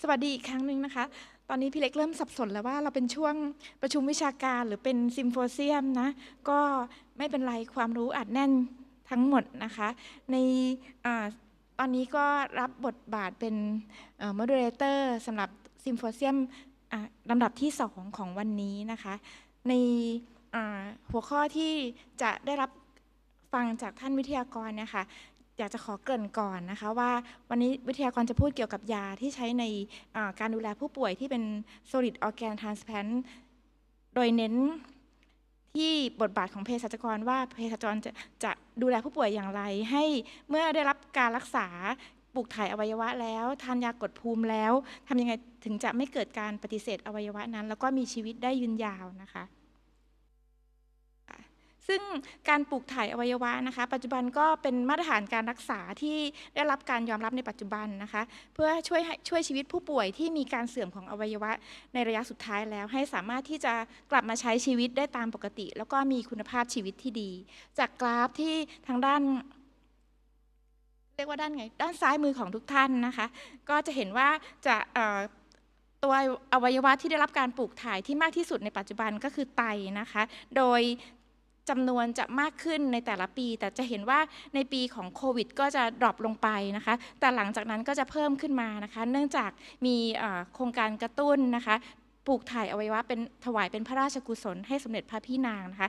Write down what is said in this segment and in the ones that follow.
สวัสดีอีกครั้งหนึ่งนะคะ ตอนนี้พี่เล็กเริ่มสับสนแล้วว่าเราเป็นช่วงประชุมวิชาการหรือเป็นซิมโฟเซียมนะ ก็ไม่เป็นไรความรู้อัดแน่นทั้งหมดนะคะ ในอตอนนี้ก็รับบทบาทเป็นมอดูเรเตอร์สำหรับซิมโฟเซียมลำดับที่ 2 ของวันนี้นะคะ ในหัวข้อที่จะได้รับฟังจากท่านวิทยากรเนี่ยค่ะ อยากจะขอเกริ่นก่อนนะคะว่าวันนี้วิทยากรจะพูดเกี่ยวกับยาที่ใช้ในการดูแลผู้ป่วยที่เป็น solid organ transplant โดยเน้นที่บทบาทของเภสัชกรว่าเภสัชกรจะจะดูแลผู้ป่วยอย่างไร ให้เมื่อได้รับการรักษาปลูกถ่ายอวัยวะแล้ว ทานยากดภูมิแล้วทำยังไงถึงจะไม่เกิดการปฏิเสธอวัยวะนั้น แล้วก็มีชีวิตได้ยืนยาวนะคะ ซึ่งการปลูกถ่ายอวัยวะนะคะ ปัจจุบันก็เป็นมาตรฐานการรักษาที่ได้รับการยอมรับในปัจจุบันนะคะ เพื่อช่วยช่วยชีวิตผู้ป่วยที่มีการเสื่อมของอวัยวะในระยะสุดท้ายแล้ว ให้สามารถที่จะกลับมาใช้ชีวิตได้ตามปกติ แล้วก็มีคุณภาพชีวิตที่ดี จากกราฟที่ทางด้านเรียกว่าด้านไงด้านซ้ายมือของทุกท่านนะคะ ก็จะเห็นว่าจะตัวอวัยวะที่ได้รับการปลูกถ่ายที่มากที่สุดในปัจจุบันก็คือไตนะคะ โดย จำนวนจะมากขึ้นในแต่ละปี แต่จะเห็นว่าในปีของโควิด ก็จะดรอปลงไปนะคะ แต่หลังจากนั้นก็จะเพิ่มขึ้นมานะคะ เนื่องจากมีโครงการกระตุ้นนะคะ ปลูกถ่ายอวัยวะเป็นถวายเป็นพระราชกุศลให้สมเด็จพระพี่นางนะคะ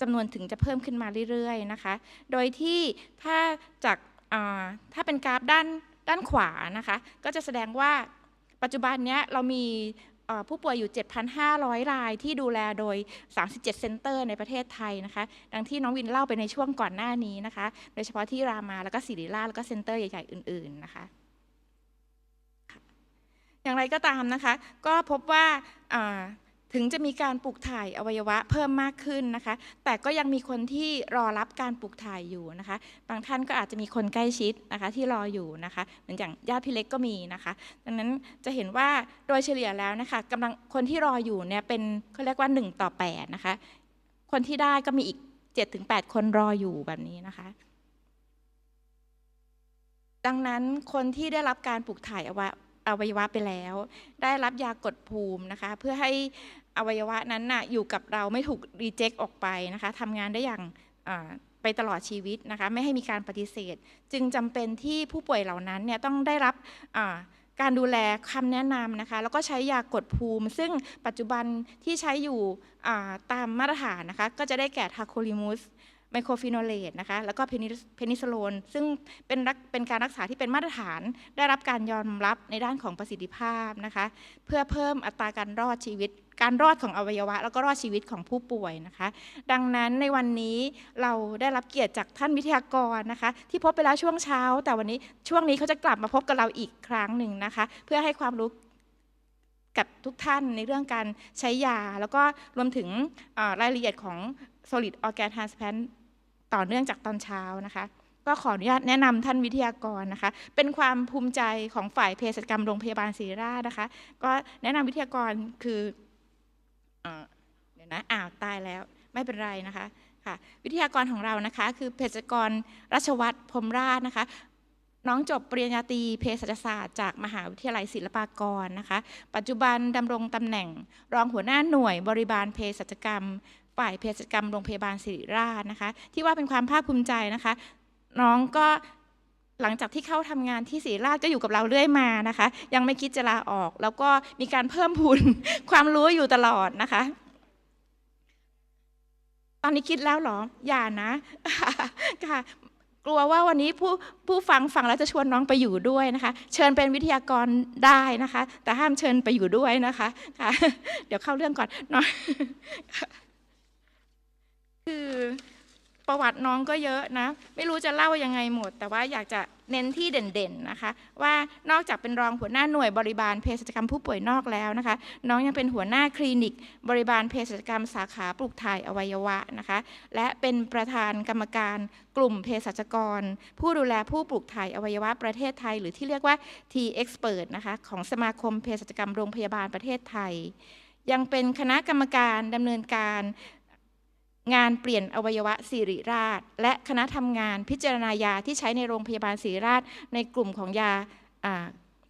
จำนวนถึงจะเพิ่มขึ้นมาเรื่อยๆนะคะ โดยที่ถ้าจากถ้าเป็นกราฟด้านด้านขวานะคะ ก็จะแสดงว่าปัจจุบันนี้เรามี ผู้ป่วยอยู่ 7,500 รายที่ดูแลโดย 37 เซ็นเตอร์ในประเทศไทยนะคะ ดังที่น้องวินเล่าไปในช่วงก่อนหน้านี้นะคะ โดยเฉพาะที่รามาแล้วก็ศิริราชแล้วก็เซ็นเตอร์ใหญ่ ๆ อื่น ๆ นะคะ อย่างไรก็ตามนะคะ ก็พบว่าอ่า ถึงจะมีการปลูกถ่ายอวัยวะเพิ่มมากขึ้นนะคะ แต่ก็ยังมีคนที่รอรับการปลูกถ่ายอยู่นะคะ บางท่านก็อาจจะมีคนใกล้ชิดนะคะที่รออยู่นะคะ เหมือนอย่างญาติพี่เล็กก็มีนะคะ ดังนั้นจะเห็นว่าโดยเฉลี่ยแล้วนะคะกำลังคนที่รออยู่เนี่ยเป็นเขาเรียกว่า 1 ต่อ8นะคะ คนที่ได้ก็มีอีก 7-8 คนรออยู่แบบนี้นะคะดังนั้นคนที่ได้รับการปลูกถ่ายอวัยวะไปแล้ว ได้รับยากดภูมินะคะ เพื่อให้ อวัยวะนั้นน่ะอยู่กับเราไม่ถูกรีเจ็คออกไปนะคะทำงานได้อย่างไปตลอดชีวิตนะคะไม่ให้มีการปฏิเสธ จึงจำเป็นที่ผู้ป่วยเหล่านั้นเนี่ยต้องได้รับการดูแลคำแนะนำนะคะแล้วก็ใช้ยากดภูมิ ซึ่งปัจจุบันที่ใช้อยู่ตามมาตรฐานนะคะก็จะได้แก่ทาโคลิมุสไมโครฟิโนเลตนะคะแล้วก็เพนิซิลโลนซึ่งเป็นรักเป็นการรักษาที่เป็นมาตรฐาน ได้รับการยอมรับในด้านของประสิทธิภาพนะคะเพื่อเพิ่มอัตราการรอดชีวิต การรอดของอวัยวะ แล้วก็รอดชีวิตของผู้ป่วยนะคะ ดังนั้นในวันนี้เราได้รับเกียรติจากท่านวิทยากรนะคะ ที่พบไปแล้วช่วงเช้า แต่วันนี้ช่วงนี้เขาจะกลับมาพบกับเราอีกครั้งหนึ่งนะคะ เพื่อให้ความรู้กับทุกท่านในเรื่องการใช้ยา แล้วก็รวมถึงรายละเอียดของ solid organ transplant ต่อเนื่องจากตอนเช้านะคะก็ขออนุญาตแนะนำท่านวิทยากรนะคะ เป็นความภูมิใจของฝ่ายเภสัชกรรมโรงพยาบาลศิริราชนะคะ ก็แนะนำวิทยากรคือ เดี๋ยวนะอ้าวตายแล้วไม่เป็นไรนะคะค่ะวิทยากรของเรานะคะ คือเภสัชกรรัชวัตรพรมราชนะคะ น้องจบปริญญาตรีเภสัชศาสตร์จากมหาวิทยาลัยศิลปากรนะคะ ปัจจุบันดำรงตำแหน่ง รองหัวหน้าหน่วยบริบาลเภสัชกรรม ฝ่ายเภสัชกรรมโรงพยาบาลศิริราชนะคะ ที่ว่าเป็นความภาคภูมิใจนะคะ น้องก็ หลังจากที่เข้าทำงานที่ศริราชก็อยู่กับเราเรื่อยมานะคะ ยังไม่คิดจะลาออก แล้วก็มีการเพิ่มพูนความรู้อยู่ตลอดนะคะ ตอนนี้คิดแล้วหรอ อย่านะค่ะกลัวว่าวันนี้ผู้ผู้ฟังฟังแล้วจะชวนน้องไปอยู่ด้วยนะคะ เชิญเป็นวิทยากรได้นะคะ แต่ห้ามเชิญไปอยู่ด้วยนะคะค่ะ เดี๋ยวเข้าเรื่องก่อนน้องคือ ประวัติน้องก็เยอะนะ ไม่รู้จะเล่ายังไงหมด แต่ว่าอยากจะเน้นที่เด่นๆนะคะ ว่านอกจากเป็นรองหัวหน้าหน่วยบริบาลเภสัชกรรมผู้ป่วยนอกแล้วนะคะ น้องยังเป็นหัวหน้าคลินิก บริบาลเภสัชกรรมสาขาปลูกถ่ายอวัยวะนะคะ และเป็นประธานกรรมการกลุ่มเภสัชกร ผู้ดูแลผู้ปลูกถ่ายอวัยวะประเทศไทย หรือที่เรียกว่า T Expert นะคะของสมาคมเภสัชกรรมโรงพยาบาลประเทศไทย ยังเป็นคณะกรรมการดำเนินการ งานเปลี่ยนอวัยวะสิริราช และคณะทำงานพิจารณายาที่ใช้ในโรงพยาบาลสิริราช ในกลุ่มของยา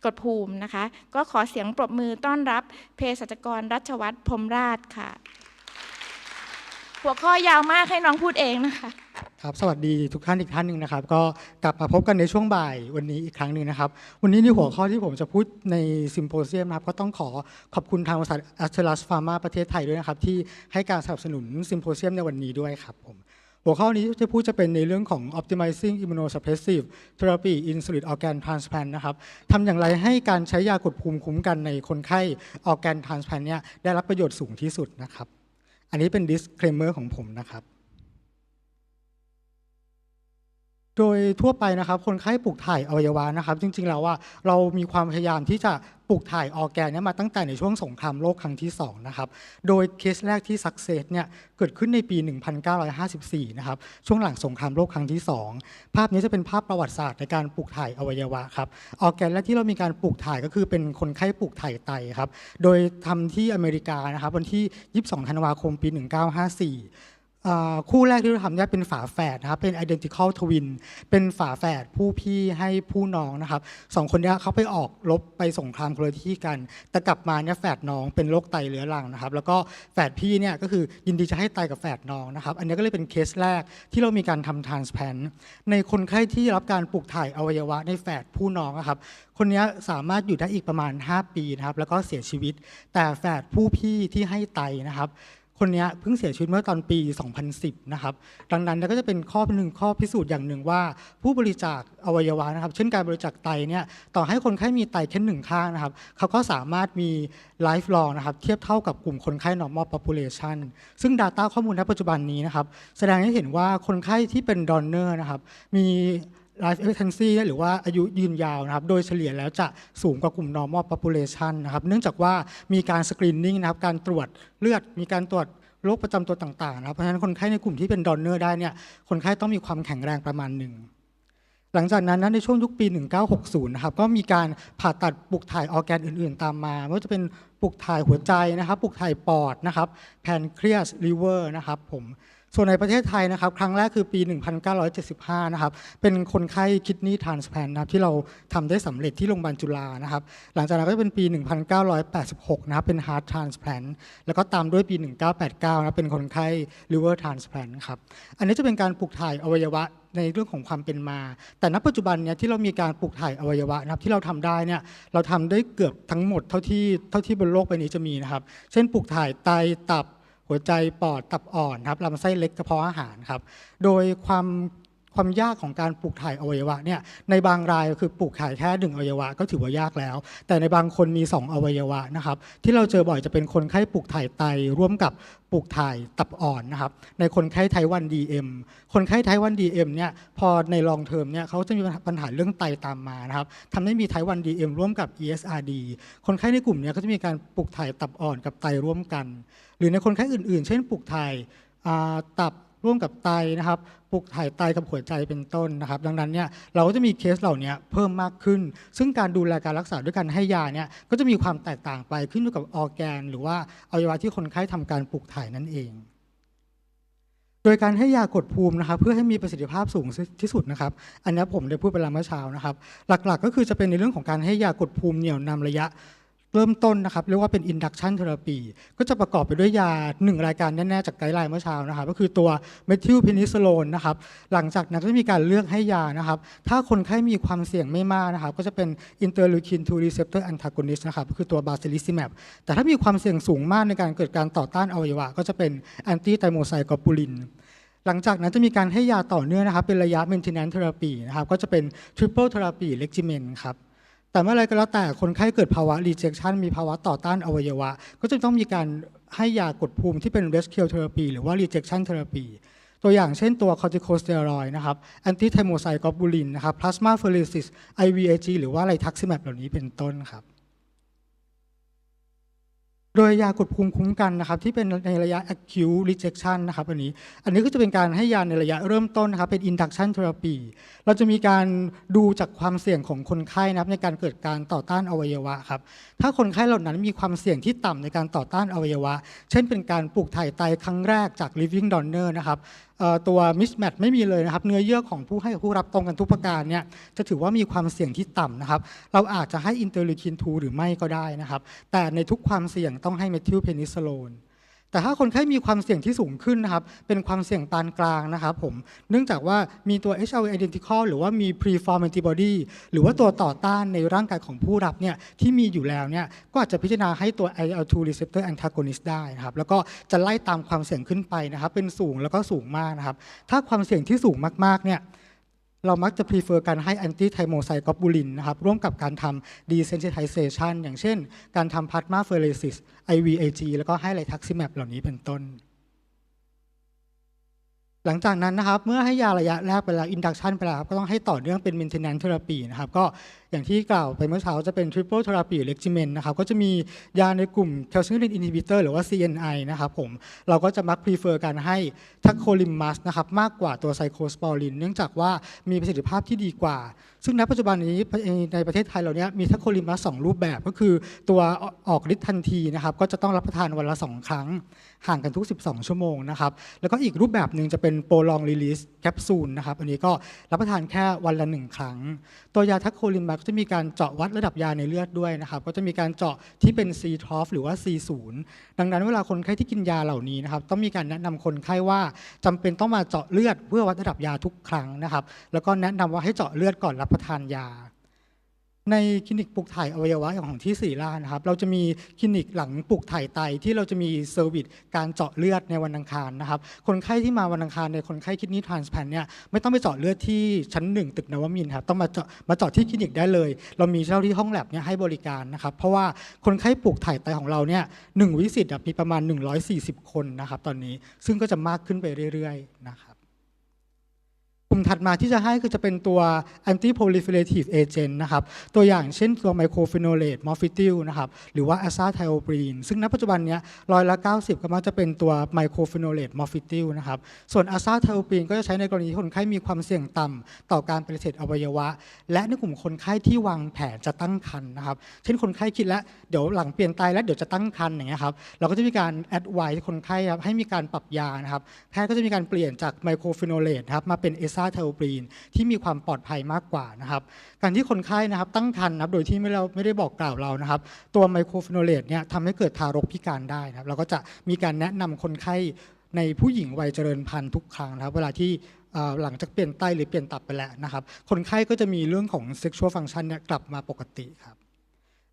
กดภูมินะคะ ก็ขอเสียงปรบมือต้อนรับเภสัชกรรัชวัตรพรมราชค่ะ หัวข้อยาวมากให้น้องพูดเองนะคะ ครับสวัสดีทุกท่านอีกท่านหนึ่งนะครับ ก็กลับมาพบกันในช่วงบ่ายวันนี้อีกครั้งหนึ่งนะครับ วันนี้ในหัวข้อที่ผมจะพูดในซิมโพเซียมนะครับก็ต้องขอขอบคุณทางบริษัท a s t r a s Pharma ประเทศไทยด้วยนะครับ ที่ให้การสนับสนุนซิมโพเซียมในวันนี้ด้วยครับผมหัวข้อนี้ที่จะพูดจะเป็นในเรื่องของ optimizing immunosuppressive therapy in solid organ transplant นะครับทำอย่างไรให้การใช้ยากดภูมิคุ้มกันในคนไข้ organ transplant เนี่ยได้รับประโยชน์สูงที่สุดนะครับ อันนี้เป็น disclaimer ของผมนะครับ โดยทั่วไปนะครับคนไข้ปลูกถ่ายอวัยวะนะครับ จริงๆแล้วว่าเรามีความพยายามที่จะปลูกถ่ายออแกนเนี่ยมาตั้งแต่ในช่วงสงครามโลกครั้งที่สองนะครับโดยเคสแรกที่สักเซสเนี่ยเกิดขึ้นในปี 1954 นะครับช่วงหลังสงครามโลกครั้งที่ 2 ภาพนี้จะเป็นภาพประวัติศาสตร์ในการปลูกถ่ายอวัยวะครับออแกนแรกที่เรามีการปลูกถ่ายก็คือเป็นคนไข้ปลูกถ่ายไตครับโดยทำที่อเมริกานะครับวันที่ 22 ธันวาคมปี 1954 คู่แรกที่เราทำเนี่ยเป็นฝาแฝดนะครับเป็น identical twin เป็นฝาแฝดผู้พี่ให้ผู้น้องนะครับสองคนเนี้ยเขาไปออกรบไปสงครามคนละที่กัน แต่กลับมาเนี่ยแฝดน้องเป็นโรคไตเรื้อรังนะครับ แล้วก็แฝดพี่เนี่ยก็คือยินดีจะให้ไตกับแฝดน้องนะครับ อันนี้ก็เลยเป็นเคสแรกที่เรามีการทำ transplant ในคนไข้ที่รับการปลูกถ่ายอวัยวะในแฝดผู้น้องนะครับคนนี้สามารถอยู่ได้อีกประมาณ 5 ปีนะครับแล้วก็เสียชีวิต แต่แฝดผู้พี่ที่ให้ไตนะครับ คนนี้เพิ่งเสียชีวิตเมื่อตอนปี 2010 นะครับ ดังนั้นก็จะเป็นข้อหนึ่งข้อพิสูจน์อย่างหนึ่งว่า ผู้บริจาคอวัยวะนะครับ เช่นการบริจาคไตเนี่ยต่อให้คนไข้มีไตแค่หนึ่งข้างนะครับ เขาก็สามารถมี life long นะครับเทียบเท่ากับกลุ่มคนไข้ normal population ซึ่ง Data ข้อมูลณปัจจุบันนี้นะครับ แสดงให้เห็นว่าคนไข้ที่เป็น donor นะครับมี life expectancy หรือว่าอายุยืนยาวนะครับ โดยเฉลี่ยแล้วจะสูงกว่ากลุ่ม normal population นะครับ เนื่องจากว่ามีการ screening นะครับ การตรวจเลือด มีการตรวจโรคประจำตัวต่างๆนะครับ เพราะฉะนั้นคนไข้ในกลุ่มที่เป็น donor ได้เนี่ย คนไข้ต้องมีความแข็งแรงประมาณหนึ่ง หลังจากนั้นนะในช่วงยุคปี 1960 นะครับ ก็มีการผ่าตัดปลูกถ่ายออแกนอื่น ๆ ตามมาไม่ว่าจะเป็นปลูกถ่ายหัวใจนะครับ ปลูกถ่ายปอดนะครับ แพนเครียส ลิเวอร์นะครับผม ส่วนในประเทศไทยนะครับ ครั้งแรกคือปี 1975 นะครับ เป็นคนไข้คิดนีย์ทรานสแพนนะครับที่เราทำได้สำเร็จที่โรงพยาบาลจุฬานะครับ หลังจากนั้นก็เป็นปี 1986 นะครับ เป็น heart transplant แล้วก็ตามด้วยปี 1989 นะเป็นคนไข้ liver transplant ครับ อันนี้จะเป็นการปลูกถ่ายอวัยวะในเรื่องของความเป็นมา แต่ณปัจจุบันเนี่ยที่เรามีการปลูกถ่ายอวัยวะนะครับที่เราทำได้เนี่ยเราทำได้เกือบทั้งหมดเท่าที่เท่าที่บนโลกใบนี้จะมีนะครับ เช่นปลูกถ่ายไตตับ หัวใจปอดตับอ่อนครับลำไส้เล็กกระเพาะอาหารครับ โดยความ ความยากของการปลูกถ่ายอวัยวะเนี่ยในบางรายก็คือปลูกถ่ายแค่หนึ่งอวัยวะ ก็ถือว่ายากแล้ว แต่ในบางคนมี 2 อวัยวะนะครับที่เราเจอบ่อยจะเป็นคนไข้ปลูกถ่ายไตร่วมกับปลูกถ่ายตับอ่อนนะครับในคนไข้ไทวัน DM คนไข้ไทวัน DM เนี่ยพอในลองเทอมเนี่ยเขาจะมีปัญหาเรื่องไตตามมานะครับทำให้มีไทวัน DM ร่วมกับ ESRD คนไข้ในกลุ่มเนี้ก็จะมีการปลูกถ่ายตับอ่อนกับไตร่วมกัน หรือในคนไข้อื่น ๆ เช่นปลูกถ่ายตับ ร่วมกับไตนะครับปลูกถ่ายไตกับหัวใจเป็นต้นนะครับ ดังนั้นเนี่ยเราก็จะมีเคสเหล่านี้เพิ่มมากขึ้น ซึ่งการดูแลการรักษาด้วยการให้ยาเนี่ยก็จะมีความแตกต่างไปขึ้นอยู่กับออร์แกน หรือว่าอวัยวะที่คนไข้ทำการปลูกถ่ายนั่นเองโดยการให้ยากดภูมินะครับเพื่อให้มีประสิทธิภาพสูงที่สุดนะครับ อันนี้ผมได้พูดไปแล้วเมื่อเช้านะครับ หลักๆ ก็คือจะเป็นในเรื่องของการให้ยากดภูมิเหนี่ยวนำระยะ เริ่มต้นนะครับเรียกว่าเป็น induction therapy ก็จะประกอบไปด้วยยา 1 รายการแน่ ๆ จากไกด์ไลน์เมื่อเช้านะครับก็คือตัว methylpenicillin นะครับหลังจากนั้นก็จะมีการเลือกให้ยานะครับถ้าคนไข้มีความเสี่ยงไม่มากนะครับก็จะเป็น interleukin 2 receptor antagonist นะครับก็คือตัว basilizumab แต่ถ้ามีความเสี่ยงสูงมากในการเกิดการต่อต้านอวัยวะ ก็จะเป็น anti thymocytopulin หลังจากนั้นจะมีการให้ยาต่อเนื่องนะครับเป็นระยะ maintenance therapy นะครับก็จะเป็น triple therapy regimen ครับ แต่เมื่อไรก็แล้วแต่คนไข้เกิดภาวะ rejection มีภาวะต่อต้านอวัยวะ ก็จะต้องมีการให้ยากดภูมิที่เป็น rescue therapy หรือว่า rejection therapy ตัวอย่างเช่นตัว corticosteroid นะครับ anti thymocytopulin นะครับ plasmapheresis IVIG หรือว่าไรทักซิแมปเหล่านี้เป็นต้นครับ โดยยากดภูมิคุ้มกันนะครับที่เป็นในระยะ acute rejection นะครับอันนี้ อันนี้ก็จะเป็นการให้ยาในระยะเริ่มต้นนะครับเป็น induction therapy เราจะมีการดูจากความเสี่ยงของคนไข้นะครับในการเกิดการต่อต้านอวัยวะครับถ้าคนไข้เหล่านั้นมีความเสี่ยงที่ต่ำในการต่อต้านอวัยวะ เช่นเป็นการปลูกถ่ายไตครั้งแรกจาก living donor นะครับตัว mismatch ไม่มีเลยนะครับ เนื้อเยื่อของผู้ให้กับผู้รับตรงกันทุกประการเนี่ยจะถือว่ามีความเสี่ยงที่ต่ำนะครับ เราอาจจะให้อินเตอร์ลิคิน2หรือไม่ก็ได้นะครับ แต่ในทุกความเสี่ยงต้องให้เมทิลเพนิซิลโลน แต่ถ้าคนไข้มีความเสี่ยงที่สูงขึ้นนะครับ เป็นความเสี่ยงปานกลางนะครับผม เนื่องจากว่ามีตัว HIV identical หรือว่ามี preform antibody หรือว่าตัวต่อต้านในร่างกายของผู้รับเนี่ยที่มีอยู่แล้วเนี่ยก็อาจจะพิจารณาให้ตัว IL-2 receptor antagonist ได้นะครับ แล้วก็จะไล่ตามความเสี่ยงขึ้นไปนะครับ เป็นสูงแล้วก็สูงมากนะครับ ถ้าความเสี่ยงที่สูงมากๆเนี่ย เรามักจะ prefer การให้แอนตี้ไทโมไซกอบูลินนะครับร่วมกับการทำดีเซนซิไทเซชันอย่างเช่น การทำพัตมาเฟอร์เรซิส IVAG แล้วก็ให้ไลทักซิแมปเหล่านี้เป็นต้น หลังจากนั้นนะครับเมื่อให้ยาระยะแรกไปแล้วอินดักชันไปแล้วครับก็ต้องให้ต่อเนื่องเป็น maintenance therapy นะครับก็ อย่างที่กล่าวไปเมื่อเช้าจะเป็น triple therapy regimen นะครับก็จะมียาในกลุ่ม calcium inhibitor หรือว่า CNI นะครับผมเราก็จะมัก prefer การให้ทักโคลิมมัสนะครับมากกว่าตัวไซโคสปอริน เนื่องจากว่ามีประสิทธิภาพที่ดีกว่า ซึ่งณปัจจุบันนี้ในประเทศไทยเราเนี้ยมีทักโคลิมมัสสองรูปแบบก็คือตัวออกฤทธิ์ทันทีนะครับก็จะต้องรับประทานวันละสองครั้ง ห่างกันทุก 12 ชั่วโมงนะครับแล้วก็อีกรูปแบบหนึ่งจะเป็นโปรลองรีลิสแคปซูลนะครับอันนี้ก็รับประทานแค่วันละหนึ่งครั้ง ตัวยาทักโคลิมัสจะมีการเจาะวัดระดับยาในเลือดด้วยนะครับ ก็จะมีการเจาะที่เป็น C t r o f หรือว่า C 0 ดังนั้นเวลาคนไข้ที่กินยาเหล่านี้นะครับต้องมีการแนะนำคนไข้ว่าจำเป็นต้องมาเจาะเลือดเพื่อวัดระดับยาทุกครั้งนะครับ แล้วก็แนะนำว่าให้เจาะเลือดก่อนรับประทานยา ในคลินิกปลูกถ่ายอวัยวะของที่ศรีราชนะครับ เราจะมีคลินิกหลังปลูกถ่ายไตที่เราจะมีเซอร์วิสการเจาะเลือดในวันอังคารนะครับ คนไข้ที่มาวันอังคารในคนไข้คิดนี้ทรานสแพนเนี่ยไม่ต้องไปเจาะเลือดที่ชั้นหนึ่งตึกนวมินครับต้องมาเจาะมาเจาะที่คลินิกได้เลย เรามีเจ้าที่ห้องแลบเนี่ยให้บริการนะครับเพราะว่าคนไข้ปลูกถ่ายไตของเราเนี่ยหนึ่งวิสิตมีประมาณ 140 คนนะครับตอนนี้ซึ่งก็จะมากขึ้นไปเรื่อยๆนะครับ ลุ่มถัดมาที่จะให้คือจะเป็นตัว anti proliferative agent นะครับ ตัวอย่างเช่นตัว mycophenolate mofetil นะครับ หรือว่า azathioprine ซึ่งณปัจจุบันเนี้ยร้อยละ 90 ก็มักจะเป็นตัว mycophenolate mofetil นะครับ ส่วน azathioprine ก็จะใช้ในกรณีที่คนไข้มีความเสี่ยงต่ำต่อการปฏิเสธอวัยวะ และในกลุ่มคนไข้ที่วางแผนจะตั้งครรภ์นะครับ เช่นคนไข้คิดแล้วเดี๋ยวหลังเปลี่ยนไตแล้วเดี๋ยวจะตั้งครรภ์อย่างเงี้ยครับเราก็จะมีการ advise คนไข้ครับให้มีการปรับยานะครับแพทย์ก็จะมีการเปลี่ยนจากไมโครฟิโนเลตครับมาเป็นเอซาเทลปรีนที่มีความปลอดภัยมากกว่านะครับ การที่คนไข้นะครับตั้งครรภ์นะครับโดยที่ไม่เราไม่ได้บอกกล่าวเรานะครับ ตัวไมโครฟิโนเลตเนี่ยทำให้เกิดทารกพิการได้นะครับ เราก็จะมีการแนะนำคนไข้ในผู้หญิงวัยเจริญพันธุ์ทุกครั้งนะครับ เวลาที่หลังจากเปลี่ยนไตหรือเปลี่ยนตับไปแล้วนะครับ คนไข้ก็จะมีเรื่องของ sexual function เนี่ยกลับมาปกติครับ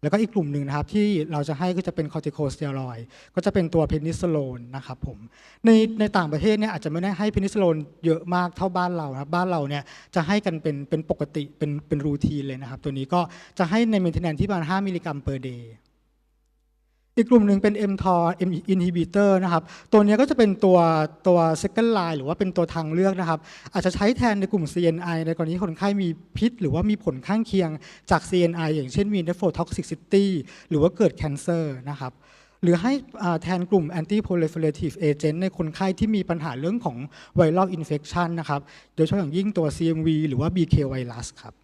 แล้วก็อีกกลุ่มหนึ่งนะครับที่เราจะให้ก็จะเป็นคอร์ติโคสเตียรอยก็จะเป็นตัวเพนิซิลโลนนะครับผมในในต่างประเทศเนี่ยอาจจะไม่ได้ให้เพนิซิลโลนเยอะมากเท่าบ้านเราครับบ้านเราเนี่ยจะให้กันเป็นเป็นปกติเป็นเป็นรูทีนเลยนะครับ ตัวนี้ก็จะให้ในเมนเทนแนนที่ประมาณ5มิลลิกรัมเปอร์เดย์ อีกกลุ่มหนึ่งเป็น mTOR inhibitor นะครับ ตัวนี้ก็จะเป็นตัวตัว second line หรือว่าเป็นตัวทางเลือกนะครับ อาจจะใช้แทนในกลุ่ม CNI ในกรณีคนไข้มีพิษ หรือว่ามีผลข้างเคียงจาก CNI อย่างเช่นมี nephrotoxicity หรือว่าเกิด cancer นะครับหรือให้แทนกลุ่ม anti proliferative agent ในคนไข้ที่มีปัญหาเรื่องของ viral infection นะครับ โดยเฉพาะอย่างยิ่งตัว CMV หรือว่า BK virus ครับ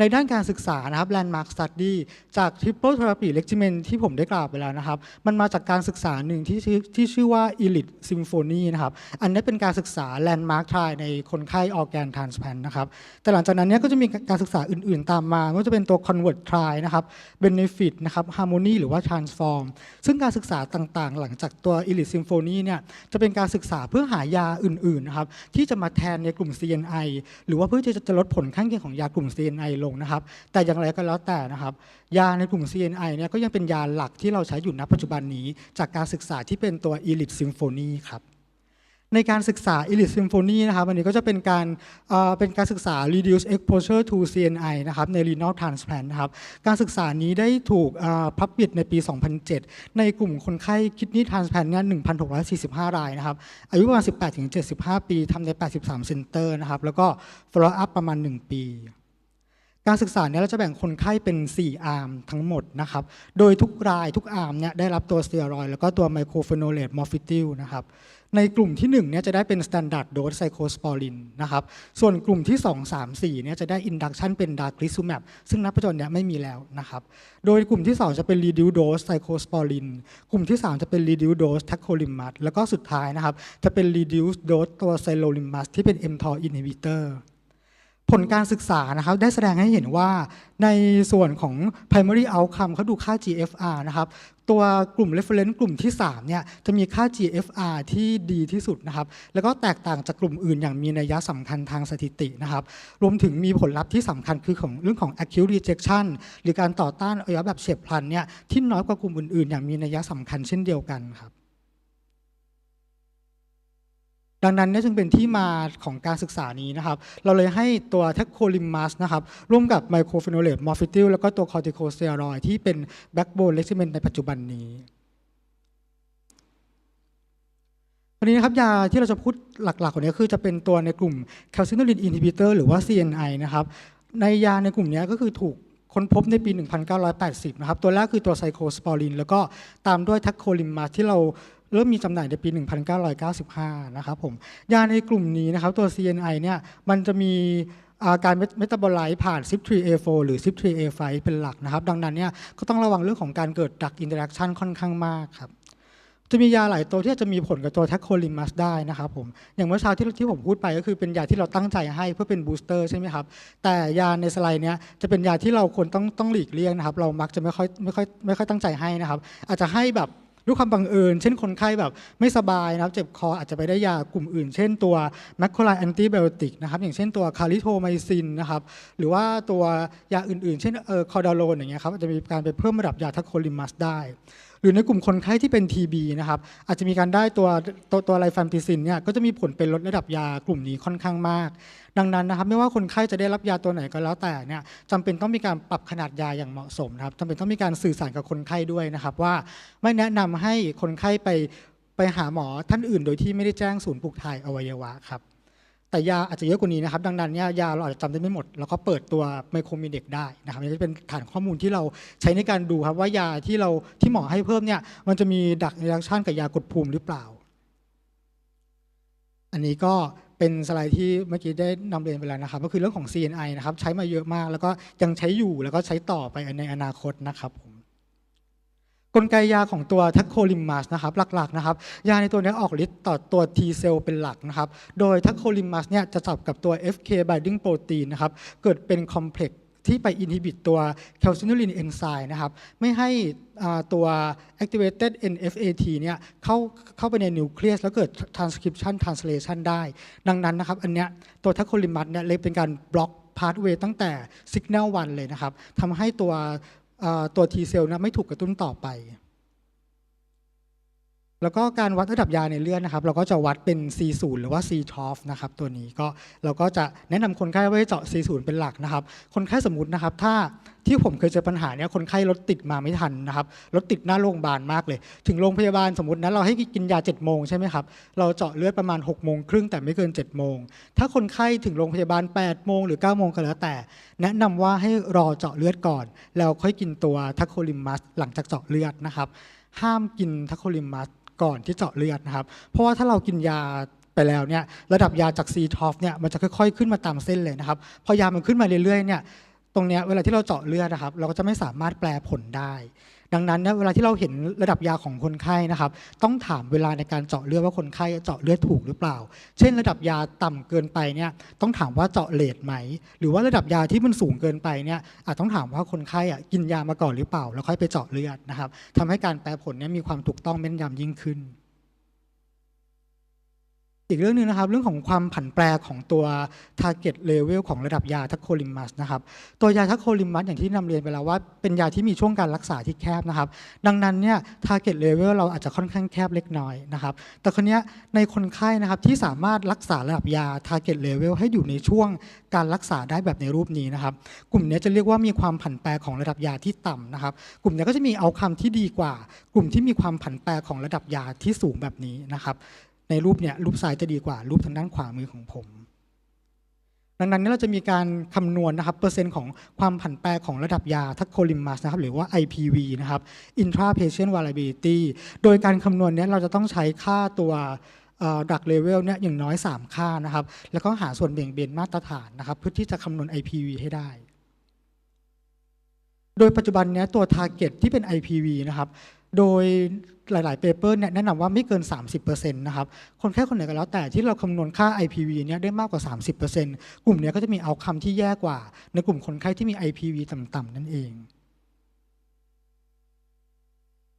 ในด้านการศึกษานะครับ landmark study จาก triple therapy regimen ที่ผมได้กล่าวไปแล้วนะครับ มันมาจากการศึกษาหนึ่งที่ชื่อที่ชื่อว่า elite symphony นะครับ อันนี้เป็นการศึกษา landmark trial ในคนไข้ organ transplant นะครับ แต่หลังจากนั้นเนี่ยก็จะมีการศึกษาอื่นๆ ตามมาไม่ว่าจะเป็นตัว convert trial นะครับ benefit นะครับ harmony หรือว่า transform ซึ่งการศึกษาต่างๆ หลังจากตัว elite symphony เนี่ยจะเป็นการศึกษาเพื่อหายาอื่นๆนะครับที่จะมาแทนในกลุ่ม CNI หรือว่าเพื่อที่จะลดผลข้างเคียงของยากลุ่ม CNI ลงนะครับ แต่อย่างไรก็แล้วแต่นะครับ ยาในกลุ่ม CNI เนี่ยก็ยังเป็นยาหลักที่เราใช้อยู่ณปัจจุบันนี้ จากการศึกษาที่เป็นตัว elite symphony ครับในการศึกษา elite symphony นะครับอันนี้ก็จะเป็นการเอ่อเป็นการศึกษา reduce exposure to CNI นะครับใน renal transplant นะครับการศึกษานี้ได้ถูกพับบิดในปี 2007 ในกลุ่มคนไข้ kidney transplant เนี่ย1,645 รายนะครับอายุประมาณ 18-75 ปีทำใน 83 center นะครับแล้วก็ follow up ประมาณ 1 ปี การศึกษาเนี้เราจะแบ่งคนไข้เป็น 4 อาร์มทั้งหมดนะครับ โดยทุกรายทุกอาร์มเนี่ยได้รับตัวสเตียรอยแล้วก็ตัวไมโครเฟโนเลตมอร์ฟิติลนะครับ ในกลุ่มที่1เนี่ยจะได้เป็น standard dose cyclosporin นะครับ ส่วนกลุ่มที่ 2 3 4เนี่ยจะได้ induction เป็น daclizumab ซึ่งณปัจจุบันเนี่ยไม่มีแล้วนะครับ โดยกลุ่มที่ 2 จะเป็น reduced dose cyclosporin กลุ่มที่ 3 จะเป็น reduced dose tacrolimus แล้วก็สุดท้ายนะครับจะเป็น reduced dose ตัว sirolimus ที่เป็น mTOR inhibitor ผลการศึกษานะครับ ได้แสดงให้เห็นว่าในส่วนของ primary outcome เขาดูค่า GFR นะครับ ตัวกลุ่ม reference กลุ่มที่3เนี่ยจะมีค่า GFR ที่ดีที่สุดนะครับ แล้วก็แตกต่างจากกลุ่มอื่นอย่างมีนัยสำคัญทางสถิตินะครับ รวมถึงมีผลลัพธ์ที่สำคัญคือของเรื่องของ acute rejection หรือการต่อต้านอวัยวะแบบเฉียบพลันเนี่ยที่น้อยกว่ากลุ่มอื่นๆ อย่างมีนัยสำคัญเช่นเดียวกันครับ ดังนั้นเนี่ยจึงเป็นที่มาของการศึกษานี้นะครับ เราเลยให้ตัวแทคโคลิมัสนะครับร่วมกับไมโครฟิโนเลตมอร์ฟิติลแล้วก็ตัวคอร์ติโคสเตียรอยที่เป็นแบ็กโบนเลซิเมนในปัจจุบันนี้วันนี้นะครับยาที่เราจะพูดหลักๆกว่านี้คือจะเป็นตัวในกลุ่มแคลซิโนลินอินฮิบิเตอร์หรือว่า CNI นะครับ ในยาในกลุ่มนี้ก็คือถูกค้นพบในปี 1980 นะครับ ตัวแรกคือตัวไซโคสปอริน แล้วก็ตามด้วยแทคโคลิมัสที่เรา เริ่มมีจำหน่ายในปี 1995 นะครับผมยาในกลุ่มนี้นะครับตัว CNI เนี่ยมันจะมีอาการเมตาบอลไลต์ผ่าน CYP3A4 หรือ CYP3A5 เป็นหลักนะครับ ดังนั้นเนี่ยก็ต้องระวังเรื่องของการเกิดดักอินเตอร์แอคชันค่อนข้างมากครับจะมียาหลายตัวที่จจะมีผลกับตัวแทคโคลิมัสได้นะครับผมอย่างเมื่อเช้าที่ที่ผมพูดไปก็คือเป็นยาที่เราตั้งใจให้เพื่อเป็นบูสเตอร์ใช่ไหมครับ แต่ยาในสไลด์เนี้ยจะเป็นยาที่เราควรต้องต้องหลีกเลี่ยงนะครับ เรามักจะไม่ค่อยไม่ค่อยไม่ค่อยตั้งใจให้นะครับ อาจจะให้แบบ ด้วยความบังเอิญ เช่นคนไข้แบบไม่สบายนะครับ เจ็บคออาจจะไปได้ยากลุ่มอื่น เช่นตัวแมคโครไลแอนติไบโอติกนะครับ อย่างเช่นตัวคาริโทไมซินนะครับ หรือว่าตัวยาอื่นๆ เช่นเออคอร์ดาโลนอย่างเงี้ยครับอาจจะมีการไปเพิ่มระดับยาทัคโคลิมัสได้ หรือในกลุ่มคนไข้ที่เป็น TB นะครับอาจจะมีการได้ตัวตัวตัวไลฟันติซินเนี่ยก็จะมีผลเป็นลดระดับยากลุ่มนี้ค่อนข้างมาก ดังนั้นนะครับไม่ว่าคนไข้จะได้รับยาตัวไหนก็แล้วแต่เนี่ยจำเป็นต้องมีการปรับขนาดยาอย่างเหมาะสมนะครับจำเป็นต้องมีการสื่อสารกับคนไข้ด้วยนะครับว่าไม่แนะนำให้คนไข้ไปไปหาหมอท่านอื่นโดยที่ไม่ได้แจ้งศูนย์ปลูกถ่ายอวัยวะครับ แต่ยาอาจจะเยอะกว่านี้นะครับ ดังนั้นเนี่ยยาเราอาจจะจำได้ไม่หมด แล้วก็เปิดตัวไมโครมิเด็กได้นะครับนี่จะเป็นฐานข้อมูลที่เราใช้ในการดูครับว่ายาที่เราที่หมอให้เพิ่มเนี่ยมันจะมีดักอินเตอร์ชันกับยากดภูมิหรือเปล่า อันนี้ก็เป็นสไลด์ที่เมื่อกี้ได้นำเรียนไปแล้วนะครับ ก็คือเรื่องของ CNI นะครับใช้มาเยอะมาก แล้วก็ยังใช้อยู่แล้วก็ใช้ต่อไปในอนาคตนะครับผม กลไกยาของตัวแทคโคลิมัสนะครับหลักๆนะครับยาในตัวนี้ออกฤทธิ์ต่อตัว T เซลล์เป็นหลักนะครับโดยแทคโคลิมัสเนี่ยจะจับกับตัว FK binding protein นะครับเกิดเป็นคอมเพล็กซ์ที่ไปอินฮิบิตตัวแคลซินูลินเอนไซม์นะครับไม่ให้ตัว activated NFAT เนี่ยเข้าเข้าไปในนิวเคลียสแล้วเกิด transcription translation ได้ ดังนั้นนะครับอันเนี้ยตัวแทคโคลิมัสเนี่ยเลยเป็นการบล็อกพา t เวย์ตั้งแต่ signal 1 เลยนะครับทำให้ตัว ตัว T เซลล์นะไม่ถูกกระตุ้นต่อไป แล้วก็การวัดระดับยาในเลือดนะครับ เราก็จะวัดเป็น C0 หรือว่า C trough นะครับตัวนี้ก็เราก็จะแนะนำคนไข้ว่าให้เจาะ C0 เป็นหลักนะครับ คนไข้สมมตินะครับ ถ้าที่ผมเคยเจอปัญหาเนี้ยคนไข้รถติดมาไม่ทันนะครับรถติดหน้าโรงพยาบาลมากเลย ถึงโรงพยาบาลสมมตินะเราให้กินยา7โมงใช่ไหมครับเราเจาะเลือดประมาณ6โมงครึ่งแต่ไม่เกิน7โมงถ้าคนไข้ถึงโรงพยาบาล8โมงหรือ9โมงก็แล้วแต่ แนะนำว่าให้รอเจาะเลือดก่อน แล้วค่อยกินตัวทัคโคลิมัสหลังจากเจาะเลือดนะครับห้ามกินทัคโคลิมัส ก่อนที่เจาะเลือดนะครับ เพราะว่าถ้าเรากินยาไปแล้วเนี่ยระดับยาจาก C t o f เนี่ยมันจะค่อยๆ ขึ้นมาตามเส้นเลยนะครับ พอยามันขึ้นมาเรื่อยๆเนี่ยตรงเนี้ยเวลาที่เราเจาะเลือดนะครับ เราก็จะไม่สามารถแปลผลได้ ดังนั้นเนี่ยเวลาที่เราเห็นระดับยาของคนไข้นะครับ ต้องถามเวลาในการเจาะเลือดว่าคนไข้เจาะเลือดถูกหรือเปล่า เช่น ระดับยาต่ำเกินไปเนี่ยต้องถามว่าเจาะเลทไหม หรือว่าระดับยาที่มันสูงเกินไปเนี่ยอาจต้องถามว่าคนไข้อะกินยามาก่อนหรือเปล่า แล้วค่อยไปเจาะเลือดนะครับทำให้การแปลผลเนี่ยมีความถูกต้องแม่นยำยิ่งขึ้น อีกเรื่องหนึงนะครับเรื่องของความผันแปรของตัว target level ของระดับยาทัคโคลิมัสนะครับตัวยาทัคโคลิมัสอย่างที่นำเรียนไปแล้วว่าเป็นยาที่มีช่วงการรักษาที่แคบนะครับ ดังนั้นเนี่ย target level เราอาจจะค่อนข้างแคบเล็กน้อยนะครับ แต่คนนี้ในคนไข้นะครับที่สามารถรักษาระดับยา target level ให้อยู่ในช่วงการรักษาได้แบบในรูปนี้นะครับ กลุ่มเนี้ยจะเรียกว่ามีความผันแปรของระดับยาที่ต่ำนะครับ กลุ่มเนี้ยก็จะมีเอาคำที่ดีกว่า กลุ่มที่มีความผันแปรของระดับยาที่สูงแบบนี้นะครับ ในรูปเนี่ยรูปซ้ายจะดีกว่ารูปทางด้านขวามือของผม ดังนั้นเนี่ยเราจะมีการคำนวณนะครับเปอร์เซ็นต์ของความผันแปรของระดับยาทัคโคลิมัสนะครับหรือว่า IPV นะครับ intra patient variability โดยการคำนวณเนี้เราจะต้องใช้ค่าตัวดักเลเวลเนี่ยอย่างน้อย 3 ค่านะครับ แล้วก็หาส่วนเบี่ยงเบนมาตรฐานนะครับ เพื่อที่จะคำนวณ IPV ให้ได้ โดยปัจจุบันเนี้ยตัว Target ที่เป็น IPV นะครับ โดยหลายๆเปเปอร์เนี่ยแนะนำว่าไม่เกิน 30%นะครับคนแค่คนไหนก็แล้วแต่ที่เราคำนวณค่า IPV เนี่ยได้มากกว่า 30%กลุ่มเนี้ยก็จะมีเอาคำที่แย่กว่า ในกลุ่มคนไข้ที่มี IPV ต่ำๆนั่นเอง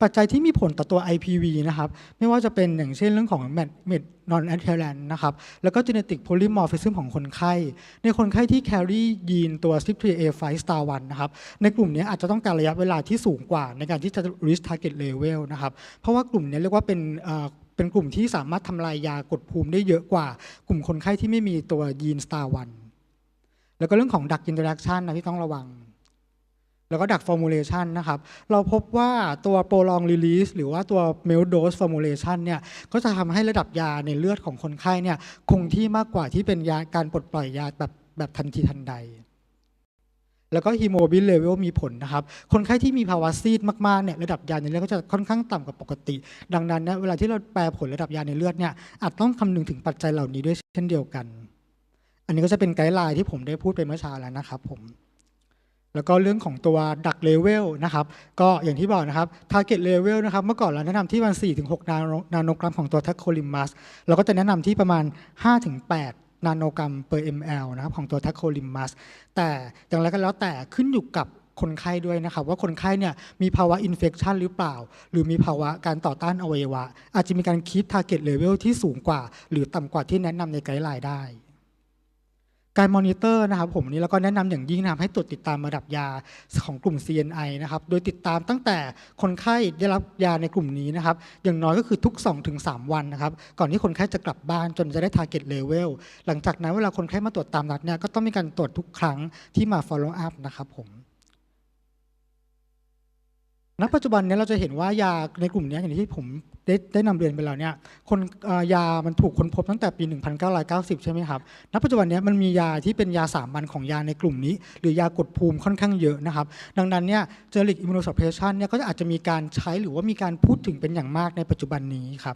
ปัจจัยที่มีผลต่อตัว IPV นะครับไม่ว่าจะเป็นอย่างเช่นเรื่องของ med med non adherent นะครับแล้วก็ genetic polymorphism ของคนไข้ ในคนไข้ที่ carry ยีนตัว CYP3A5 star 1นะครับในกลุ่มนี้อาจจะต้องการระยะเวลาที่สูงกว่า ในการที่จะ reach target level นะครับเพราะว่ากลุ่มนี้เรียกว่าเป็นเอ่อเป็นกลุ่มที่สามารถทำลายยากดภูมิได้เยอะกว่า กลุ่มคนไข้ที่ไม่มีตัวยีน star 1แล้วก็เรื่องของ drug interaction นะที่ต้องระวัง แล้วก็ดัก formulation นะครับ เราพบว่าตัว prolong release หรือว่าตัว melt dose formulation เนี่ย ก็จะทำให้ระดับยาในเลือดของคนไข้เนี่ย คงที่มากกว่าที่เป็นยาการปลดปล่อยยาแบบแบบทันทีทันใด แล้วก็ฮีโมบิลเลเวลมีผลนะครับ คนไข้ที่มีภาวะซีดมากๆ เนี่ยระดับยาในเลือดก็จะค่อนข้างต่ำกว่าปกติ ดังนั้นเนี่ยเวลาที่เราแปลผลระดับยาในเลือดเนี่ย อาจต้องคำนึงถึงปัจจัยเหล่านี้ด้วยเช่นเดียวกัน อันนี้ก็จะเป็นไกด์ไลน์ที่ผมได้พูดไปเมื่อเช้าแล้วนะครับผม แล้วก็เรื่องของตัวดักเลเวลนะครับ ก็อย่างที่บอกนะครับ target level นะครับ เมื่อก่อนเราแนะนำที่ประมาณ4-6นาโนนาโนกรัมของตัวทัคโคลิมัสเราก็จะแนะนำที่ประมาณ 5-8 นาโนกรัม per ml นะครับของตัวทัคโคลิมัสแต่อย่างไรก็แล้วแต่ขึ้นอยู่กับคนไข้ด้วยนะครับว่าคนไข้เนี่ยมีภาวะอินเฟ t ชันหรือเปล่า หรือมีภาวะการต่อต้านอวัยวะ อาจจะมีการคิด target level ที่สูงกว่า หรือต่ำกว่าที่แนะนำในไกด์ไลน์ได้ การมอนิเตอร์นะครับผมนี่แล้วก็แนะนำอย่างยิ่งนะครับให้ตรวจติดตามระดับยาของกลุ่ม CNI นะครับโดยติดตามตั้งแต่คนไข้ได้รับยาในกลุ่มนี้นะครับอย่างน้อยก็คือทุก 2-3 วันนะครับก่อนที่คนไข้จะกลับบ้านจนจะได้ target level หลังจากนั้นเวลาคนไข้มาตรวจตามนัดเนี่ยก็ต้องมีการตรวจทุกครั้งที่มา follow up นะครับผม ณปัจจุบันเนี้เราจะเห็นว่ายาในกลุ่มเนี้ยอย่างที่ผมได้ได้นำเรียนไปแล้วเนี่ยคนเอ่อยามันถูกค้นพบตั้งแต่ปี 1990 ใช่ไหมครับณปัจจุบันเนี้ยมันมียาที่เป็นยาสามัญของยาในกลุ่มนี้ หรือยากดภูมิค่อนข้างเยอะนะครับ ดังนั้นเนี่ยเจอริกอิมมูโนซัพเพชันเนี่ยก็อาจจะมีการใช้หรือว่ามีการพูดถึงเป็นอย่างมากในปัจจุบันนี้ครับ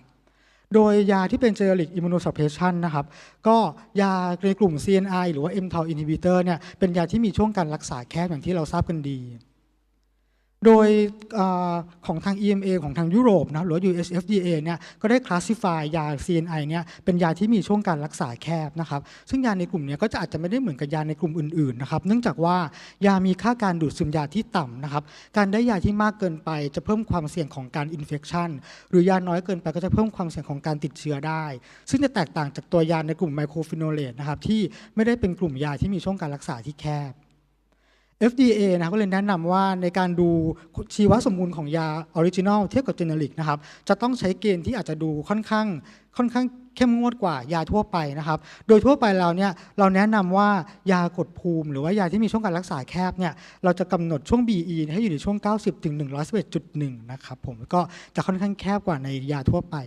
โดยยาที่เป็นเจอริกอิมมูโนซัพเพชันนะครับก็ยาในกลุ่ม CNI หรือว่า mTOR inhibitor เนี่ยเป็นยาที่มีช่วงการรักษาแคบอย่างที่เราทราบกันดี โดยอของทาง EMA ของทางยุโรปนะหรือ US FDA เนี่ยก็ได้ classify ยา CNI เนี่ยเป็นยาที่มีช่วงการรักษาแคบนะครับซึ่งยาในกลุ่มนี้ก็จะอาจจะไม่ได้เหมือนกับยาในกลุ่มอื่นๆนะครับเนื่องจากว่ายามีค่าการดูดซึมยาที่ต่ำนะครับการได้ยาที่มากเกินไปจะเพิ่มความเสี่ยงของการ infection หรือยาน้อยเกินไปก็จะเพิ่มความเสี่ยงของการติดเชื้อได้ ซึ่งจะแตกต่างจากตัวยาในกลุ่มไมโครฟิโนเลตนะครับที่ไม่ได้เป็นกลุ่มยาที่มีช่วงการรักษาที่แคบ FDA นะครับก็เลยแนะนำว่าในการดูชีวสมบูรณ์ของยาออริจินอลเทียบกับเจเนริกนะครับจะต้องใช้เกณฑ์ที่อาจจะดูค่อนข้างค่อนข้างเข้มงวดกว่ายาทั่วไปนะครับ โดยทั่วไปเราเนี่ยเราแนะนำว่ายากดภูมิ หรือว่ายาที่มีช่วงการรักษาแคบเนี่ยเราจะกำหนดช่วง BE ให้อยู่ในช่วง 90-111.1 นะครับผมก็จะค่อนข้างแคบกว่าในยาทั่วไป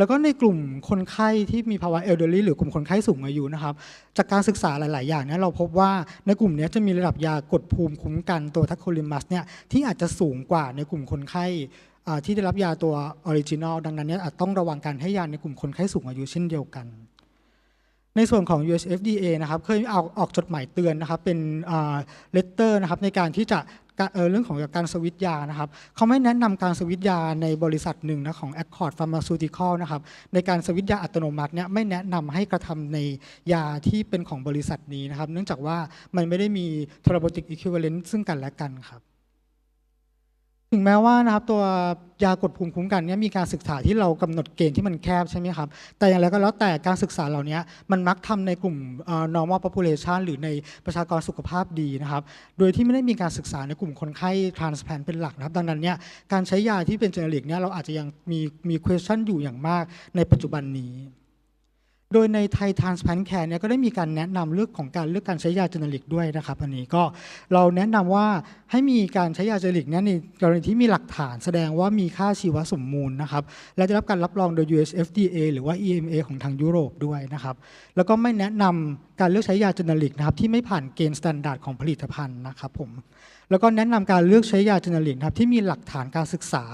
แล้วก็ในกลุ่มคนไข้ที่มีภาวะเอลเดอรี่หรือกลุ่มคนไข้สูงอายุนะครับ จากการศึกษาหลาย ๆ อย่างเนี่ยเราพบว่าในกลุ่มนี้จะมีระดับยากดภูมิคุ้มกันตัวทัคโคลิมัสเนี่ยที่อาจจะสูงกว่าในกลุ่มคนไข้ที่ได้รับยาตัวออริจินอลดังนั้นเนี่ยอาจต้องระวังการให้ยาในกลุ่มคนไข้สูงอายุเช่นเดียวกัน ในส่วนของ US FDA นะครับเคยเอาออกจดหมายเตือนนะครับเป็นเลตเตอร์นะครับในการที่จะ เรื่องของการสวิตยานะครับเขาไม่แนะนำการสวิตยาในบริษัทหนึ่งนะของ Accord Pharmaceutical นะครับในการสวิตยาอัตโนมัติเนี่ยไม่แนะนำให้กระทำในยาที่เป็นของบริษัทนี้นะครับ เนื่องจากว่ามันไม่ได้มี therapeutic equivalent ซึ่งกันและกันครับ ถึงแม้ว่านะครับตัวยากดภูมิคุ้มกันเนี่ยมีการศึกษาที่เรากำหนดเกณฑ์ที่มันแคบใช่ไหมครับ แต่อย่างไรก็แล้วแต่การศึกษาเหล่านี้มันมักทำในกลุ่ม normal population หรือในประชากรสุขภาพดีนะครับ โดยที่ไม่ได้มีการศึกษาในกลุ่มคนไข้ transplant เป็นหลักนะครับ ดังนั้นเนี่ยการใช้ยาที่เป็น generic เนี่ยเราอาจจะยังมีมี question อยู่อย่างมากในปัจจุบันนี้ โดยในไทย transplant care เนี่ยก็ได้มีการแนะนำเรื่องของการเลือกการใช้ยาเจเนริกด้วยนะครับอันนี้ก็เราแนะนำว่าให้มีการใช้ยาเจเนริกเนี่ยในกรณีที่มีหลักฐานแสดงว่ามีค่าชีวสมมูลนะครับและได้รับการรับรองโดย US FDA หรือว่า EMA ของทางยุโรปด้วยนะครับแล้วก็ไม่แนะนำการเลือกใช้ยาเจเนริกนะครับที่ไม่ผ่านเกณฑ์สแตนดาร์ดของผลิตภัณฑ์นะครับผมแล้วก็แนะนำการเลือกใช้ยาเจเนริกนะครับที่มีหลักฐานการศึกษา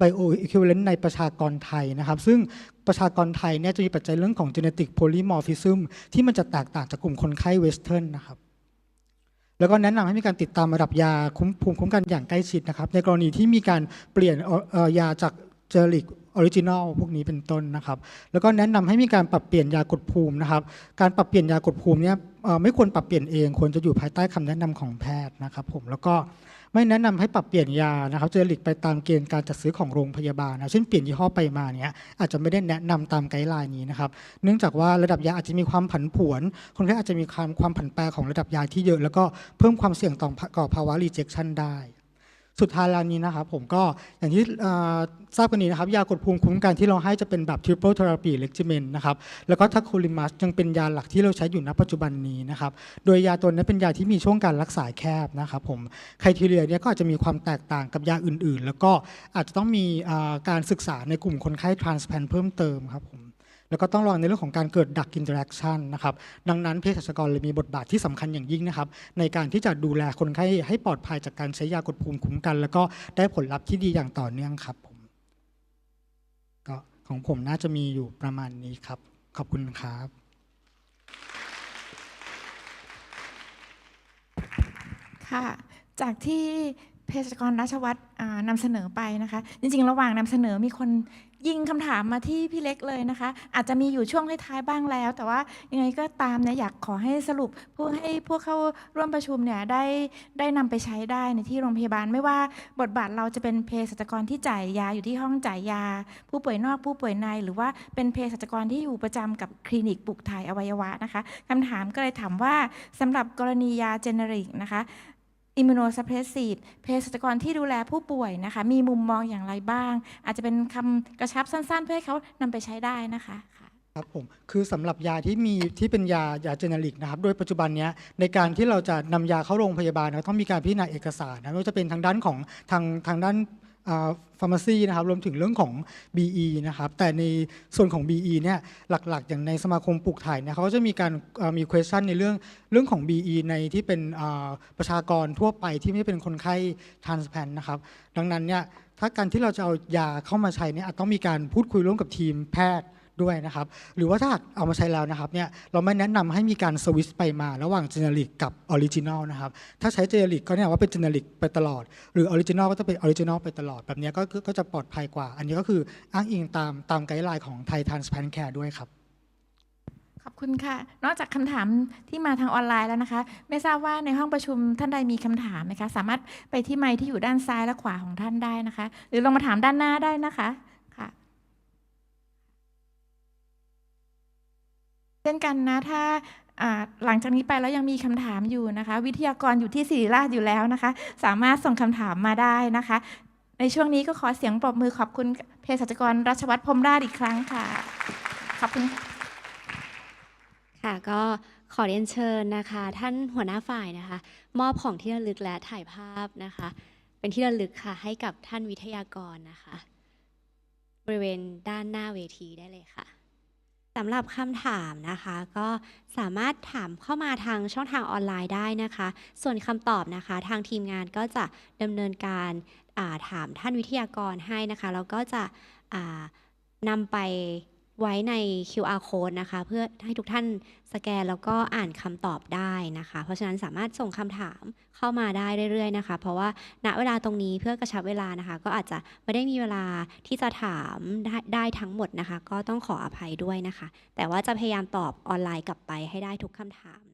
bioequivalent ในประชากรไทยนะครับ ซึ่ง ประชากรไทยเนี่ยจะมีปัจจัยเรื่องของ genetic polymorphism ที่มันจะแตกต่างจากกลุ่มคนไข้เวสเทิร์นนะครับแล้วก็แนะนำให้มีการติดตามระดับยาคุ้มภูมิคุ้มกันอย่างใกล้ชิดนะครับ ในกรณีที่มีการเปลี่ยนยาจากเจเนริกออริจินอลพวกนี้เป็นต้นนะครับ แล้วก็แนะนำให้มีการปรับเปลี่ยนยากดภูมินะครับ การปรับเปลี่ยนยากดภูมิเนี่ยไม่ควรปรับเปลี่ยนเอง ควรจะอยู่ภายใต้คำแนะนำของแพทย์นะครับผมแล้วก็ ไม่แนะนำให้ปรับเปลี่ยนยานะครับเจเนริกไปตามเกณฑ์การจัดซื้อของโรงพยาบาลนะเช่นเปลี่ยนยี่ห้อไปมาเนี้ยอาจจะไม่ได้แนะนำตามไกด์ไลน์นี้นะครับเนื่องจากว่าระดับยาอาจจะมีความผันผวนคนไข้อาจจะมีความความผันแปรของระดับยาที่เยอะ แล้วก็เพิ่มความเสี่ยงต่อก่อภาวะรีเจคชันได้ สุดท้ายแล้วนี้นะครับผมก็อย่างที่ทราบกันนี้นะครับยากดภูมิคุ้มกันที่เราให้จะเป็นแบบ triple therapy regimen นะครับแล้วก็ทัคโคลิมัสยังเป็นยาหลักที่เราใช้อยู่ณปัจจุบันนี้นะครับโดยยาตัวนี้เป็นยาที่มีช่วงการรักษาแคบนะครับผมไคทีเรียเนี่ยก็อาจจะมีความแตกต่างกับยาอื่นๆ แล้วก็อาจจะต้องมีการศึกษาในกลุ่มคนไข้ transplant เพิ่มเติมครับผม แล้วก็ต้องระวังในเรื่องของการเกิดดักอินเตอร์แอคชันนะครับดังนั้นเภสัชกรเลยมีบทบาทที่สำคัญอย่างยิ่งนะครับในการที่จะดูแลคนไข้ให้ปลอดภัยจากการใช้ยากดภูมิคุ้มกัน แล้วก็ได้ผลลัพธ์ที่ดีอย่างต่อเนื่องครับผมก็ของผมน่าจะมีอยู่ประมาณนี้ครับ ขอบคุณครับค่ะจากที่ เภสัชกรราชวัตรนำเสนอไปนะคะ จริง ๆ ระหว่างนำเสนอมีคนยิงคำถามมาที่พี่เล็กเลยนะคะ อาจจะมีอยู่ช่วงท้ายๆบ้างแล้ว แต่ว่ายังไงก็ตามเนี่ยอยากขอให้สรุปเพื่อให้ผู้เข้าร่วมประชุมเนี่ยได้ได้นำไปใช้ได้ในที่โรงพยาบาล ไม่ว่าบทบาทเราจะเป็นเภสัชกรที่จ่ายยาอยู่ที่ห้องจ่ายยา ผู้ป่วยนอกผู้ป่วยใน หรือว่าเป็นเภสัชกรที่อยู่ประจำกับคลินิกปลูกถ่ายอวัยวะนะคะคำถามก็เลยถามว่าสำหรับกรณียาเจเนริกนะคะ อิมมูโนซัพเพรสซีฟเภสัชกรที่ดูแลผู้ป่วยนะคะ มีมุมมองอย่างไรบ้าง อาจจะเป็นคำกระชับสั้นๆ เพื่อให้เขานำไปใช้ได้นะคะครับผมคือสำหรับยาที่มีที่เป็นยายาเจเนริกนะครับโดยปัจจุบันนี้ในการที่เราจะนำยาเข้าโรงพยาบาลเราต้องมีการพิจารณาเอกสารนะไม่ว่าจะเป็นทางด้านของทางทางด้าน ฟาร์มาซีนะครับรวมถึงเรื่องของ BE นะครับแต่ในส่วนของ BE เนี่ยหลักๆ อย่างในสมาคมปลูกถ่ายเนี่ยเขาก็จะมีการมี question ในเรื่องเรื่องของ BE ในที่เป็นประชากรทั่วไปที่ไม่เป็นคนไข้ transplant นะครับดังนั้นเนี่ยถ้าการที่เราจะเอายาเข้ามาใช้เนี่ยอาจต้องมีการพูดคุยร่วมกับทีมแพทย์ ด้วยนะครับ หรือว่าถ้าหากเอามาใช้แล้วนะครับเนี่ยเราไม่แนะนำให้มีการสวิตช์ไปมาระหว่างเจเนริกกับออริจินอลนะครับ ถ้าใช้เจเนริกก็เนี่ยว่าเป็นเจเนริกไปตลอด หรือออริจินอลก็จะเป็นออริจินอลไปตลอด แบบนี้ก็ก็จะปลอดภัยกว่า อันนี้ก็คืออ้างอิงตามตามไกด์ไลน์ของไทยทานส p พนแคร์ด้วยครับขอบคุณค่ะ นอกจากคำถามที่มาทางออนไลน์แล้วนะคะ ไม่ทราบว่าในห้องประชุมท่านใดมีคำถามไหมคะ สามารถไปที่ไมค์ที่อยู่ด้านซ้ายและขวาของท่านได้นะคะ หรือลงมาถามด้านหน้าได้นะคะค่ะ เช่นกันนะถ้าหลังจากนี้ไปแล้วยังมีคำถามอยู่นะคะ วิทยากรอยู่ที่ศิริราชอยู่แล้วนะคะ สามารถส่งคำถามมาได้นะคะ ในช่วงนี้ก็ขอเสียงปรบมือขอบคุณเภสัชกรรัชวัตรพรมราชอีกครั้งค่ะ ขอบคุณค่ะก็ขอเรียนเชิญนะคะ ท่านหัวหน้าฝ่ายนะคะ มอบของที่ระลึกและถ่ายภาพนะคะ เป็นที่ระลึกค่ะให้กับท่านวิทยากรนะคะ บริเวณด้านหน้าเวทีได้เลยค่ะำหรับคำถามนะคะ ก็สามารถถามเข้ามาทางช่องทางออนไลน์ได้นะคะ ส่วนคำตอบนะคะ ทางทีมงานก็จะดำเนินการาถามท่านวิทยากรให้นะคะแล้วก็จะนำไป ไว้ใน QR code นะคะ เพื่อให้ทุกท่านสแกนแล้วก็อ่านคำตอบได้นะคะ เพราะฉะนั้นสามารถส่งคำถามเข้ามาได้เรื่อยๆนะคะ เพราะว่าณเวลาตรงนี้เพื่อกระชับเวลานะคะ ก็อาจจะไม่ได้มีเวลาที่จะถามได้ไดทั้งหมดนะคะ ก็ต้องขออภัยด้วยนะคะ แต่ว่าจะพยายามตอบออนไลน์กลับไปให้ได้ทุกคำถาม